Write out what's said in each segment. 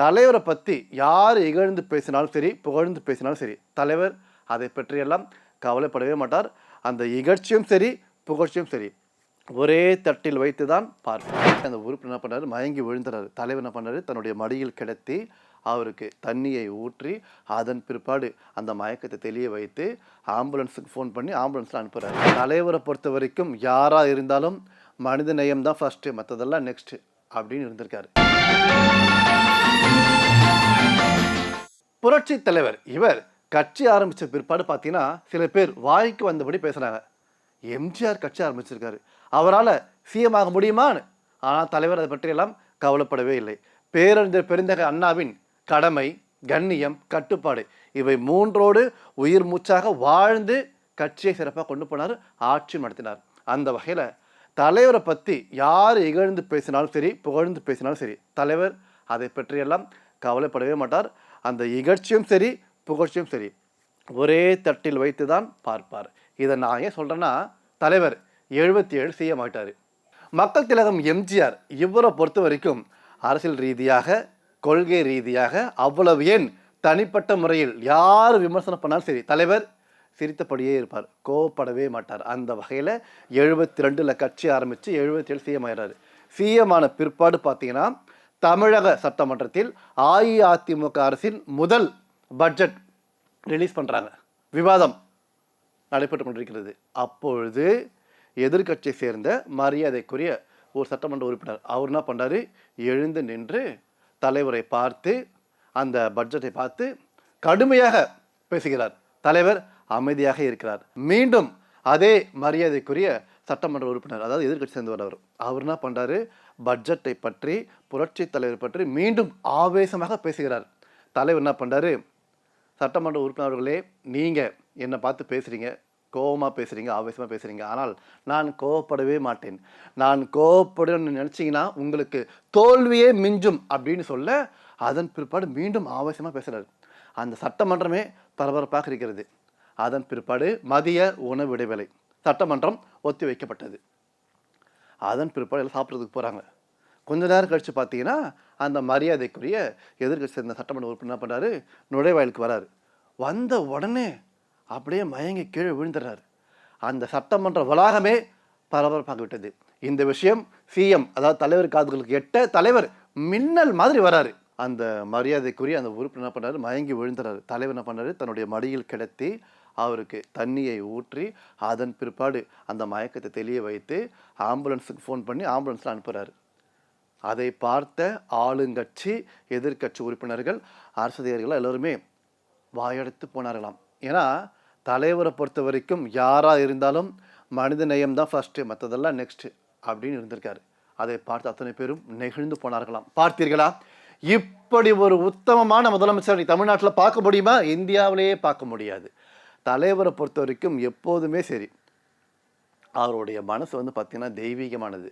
தலைவரை பற்றி யார் இகழ்ந்து பேசினாலும் சரி புகழ்ந்து பேசினாலும் சரி தலைவர் அதை பற்றியெல்லாம் கவலைப்படவே மாட்டார். அந்த இகழ்ச்சியும் சரி புகழ்ச்சியும் சரி. ஒரே தட்டில் வைத்து தான் பார்ப்பார். அந்த உறுப்பினர் என்ன பண்ணாரு மயங்கி விழுந்துறாரு. தலைவர் என்ன பண்ணாரு தன்னுடைய மடியில் கிடத்தி அவருக்கு தண்ணியை ஊற்றி அதன் பிற்பாடு அந்த மயக்கத்தை தெளிய வைத்து ஆம்புலன்ஸுக்கு ஃபோன் பண்ணி ஆம்புலன்ஸில் அனுப்புகிறாரு தலைவரை பொறுத்த வரைக்கும் யாராக இருந்தாலும் மனித நேயம் தான் ஃபஸ்ட்டு மற்றதெல்லாம் நெக்ஸ்ட்டு அப்படின்னு இருந்திருக்காரு. புரட்சி தலைவர் இவர் கட்சி ஆரம்பித்த பிற்பாடு பார்த்தீங்கன்னா சில பேர் வாய்க்கு வந்தபடி பேசுகிறாங்க எம்ஜிஆர் கட்சி ஆரம்பிச்சிருக்காரு. அவரால் சிஎம் ஆக முடியுமான்னு ஆனால் தலைவர் அதை பற்றியெல்லாம் கவலைப்படவே இல்லை. பேரறிஞர் பெருந்தகை அண்ணாவின் கடமை கண்ணியம் கட்டுப்பாடு இவை மூன்றோடு உயிர் மூச்சாக வாழ்ந்து கட்சியை சிறப்பாக கொண்டு போனார் ஆட்சி நடத்தினார். அந்த வகையில் தலைவரை பற்றி யார் இகழ்ந்து பேசினாலும் சரி புகழ்ந்து பேசினாலும் சரி தலைவர் அதை பற்றியெல்லாம் கவலைப்படவே மாட்டார். அந்த இகழ்ச்சியும் சரி புகழ்ச்சியும் சரி ஒரே தட்டில் வைத்து தான் பார்ப்பார். இதை நான் ஏன் சொல்கிறேன்னா தலைவர் எழுபத்தி ஏழு செய்ய மாட்டார். மக்கள் திலகம் எம்ஜிஆர் இவரை பொறுத்த வரைக்கும் அரசியல் ரீதியாக கொள்கை ரீதியாக அவ்வளவு ஏன் தனிப்பட்ட முறையில் யார் விமர்சனம் பண்ணாலும் சரி தலைவர் சிரித்தபடியே இருப்பார். கோவப்படவே மாட்டார். அந்த வகையில் எழுபத்தி ரெண்டில் கட்சி ஆரம்பித்து எழுபத்தி ஏழு சிஎம் ஆயிடுறாரு. சிஎம் ஆன பிற்பாடு பார்த்தீங்கன்னா தமிழக சட்டமன்றத்தில் அஇஅதிமுக அரசின் முதல் பட்ஜெட் ரிலீஸ் பண்ணுறாங்க விவாதம் நடைபெற்று கொண்டிருக்கிறது. அப்பொழுது எதிர்க்கட்சியை சேர்ந்த மரியாதைக்குரிய ஒரு சட்டமன்ற உறுப்பினர் அவர் என்ன பண்ணுறாரு எழுந்து நின்று தலைவரை பார்த்து அந்த பட்ஜெட்டை பார்த்து கடுமையாக பேசுகிறார். தலைவர் அமைதியாக இருக்கிறார். மீண்டும் அதே மரியாதைக்குரிய சட்டமன்ற உறுப்பினர் அதாவது எதிர்க்கட்சி சேர்ந்தவர் அவர். அவர் என்ன பண்ணுறாரு பட்ஜெட்டை பற்றி புரட்சி தலைவர் பற்றி மீண்டும் ஆவேசமாக பேசுகிறார். தலைவர் என்ன பண்ணுறாரு சட்டமன்ற உறுப்பினர்களே நீங்கள் என்னை பார்த்து பேசுகிறீங்க கோவமாக பேசுகிறீங்க ஆவேசமாக பேசுகிறீங்க ஆனால் நான் கோவப்படவே மாட்டேன். நான் கோவப்படுன்னு நினச்சிங்கன்னா உங்களுக்கு தோல்வியே மிஞ்சும் அப்படின்னு சொல்ல அதன் பிற்பாடு மீண்டும் ஆவேசமாக பேசுகிறார் அந்த சட்டமன்றமே பரபரப்பாக இருக்கிறது. அதன் பிற்பாடு மதிய உணவு இடைவேளை சட்டமன்றம் ஒத்தி வைக்கப்பட்டது அதன் பிற்பாடு எல்லாம் சாப்பிட்றதுக்கு போகிறாங்க கொஞ்ச நேரம் கழித்து பார்த்தீங்கன்னா அந்த மரியாதைக்குரிய எதிர்க்கட்சி சேர்ந்த சட்டமன்ற உறுப்பினர் என்ன பண்ணுறாரு நுழைவாயிலுக்கு வராரு. வந்த உடனே அப்படியே மயங்கி கீழே விழுந்துடுறாரு. அந்த சட்டமன்ற வளாகமே பரபரப்பாக விட்டது. இந்த விஷயம் சிஎம் அதாவது தலைவர் காதுகளுக்கு எட்ட தலைவர் மின்னல் மாதிரி வராரு. அந்த மரியாதைக்குரிய அந்த உறுப்பினர் என்ன பண்ணாரு மயங்கி விழுந்துறாரு தலைவர் என்ன பண்ணார் தன்னுடைய மடியில் கிடத்தி அவருக்கு தண்ணியை ஊற்றி அதன் பிற்பாடு அந்த மயக்கத்தை தெளிய வைத்து ஆம்புலன்ஸுக்கு ஃபோன் பண்ணி ஆம்புலன்ஸில் அனுப்புகிறாரு அதை பார்த்த ஆளுங்கட்சி எதிர்க்கட்சி உறுப்பினர்கள் அரசியல்வாதிகள் எல்லோருமே வாயடைத்து போனார்களாம். ஏன்னா தலைவரை பொறுத்த வரைக்கும் யாராக இருந்தாலும் மனித நேயம் தான் ஃபஸ்ட்டு மற்றதெல்லாம் நெக்ஸ்ட்டு அப்படின்னு இருந்திருக்காரு. அதை பார்த்து அத்தனை பேரும் நெகிழ்ந்து போனார்களாம். பார்த்தீர்களா? இப்படி ஒரு உத்தமமான முதலமைச்சர் தமிழ்நாட்டில் பார்க்க முடியுமா? இந்தியாவிலேயே பார்க்க முடியாது. தலைவரை பொறுத்த வரைக்கும் எப்போதுமே சரி. அவருடைய மனசு வந்து பார்த்திங்கன்னா தெய்வீகமானது.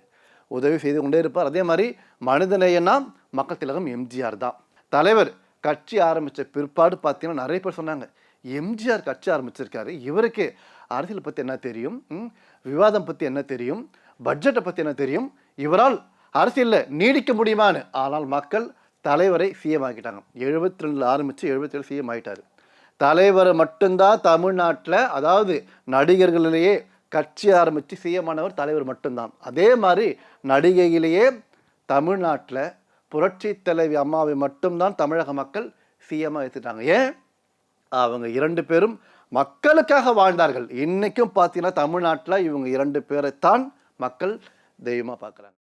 உதவி செய்து கொண்டே இருப்பார். அதே மாதிரி மனிதநேயன்னா மக்கள் திலகம் எம்ஜிஆர் தான். தலைவர் கட்சி ஆரம்பித்த பிற்பாடு பார்த்திங்கன்னா நிறைய பேர் சொன்னாங்க எம்ஜிஆர் கட்சி ஆரம்பிச்சிருக்காரு. இவருக்கு அரசியல் பற்றி என்ன தெரியும்? ம், விவாதம் பற்றி என்ன தெரியும்? பட்ஜெட்டை பற்றி என்ன தெரியும்? இவரால் அரசியலில் நீடிக்க முடியுமான்னு? ஆனால் மக்கள் தலைவரை சிஎம் ஆகிட்டாங்க எழுபத்தி ரெண்டில் ஆரம்பித்து எழுபத்தேழு சிஎம் ஆகிட்டார் தலைவர் மட்டும்தான் தமிழ்நாட்டில் அதாவது நடிகர்களிலேயே கட்சி ஆரம்பித்து சீஎமானவர் தலைவர் மட்டும்தான். அதே மாதிரி நடிகையிலேயே தமிழ்நாட்டில் புரட்சி தலைவி அம்மாவை மட்டும்தான் தமிழக மக்கள் சிஎம்மாக எடுத்துட்டாங்க ஏன்? அவங்க இரண்டு பேரும் மக்களுக்காக வாழ்ந்தார்கள். இன்றைக்கும் பார்த்தீங்கன்னா தமிழ்நாட்டில் இவங்க இரண்டு பேரைத்தான் மக்கள் தெய்வமாக பார்க்குறாங்க.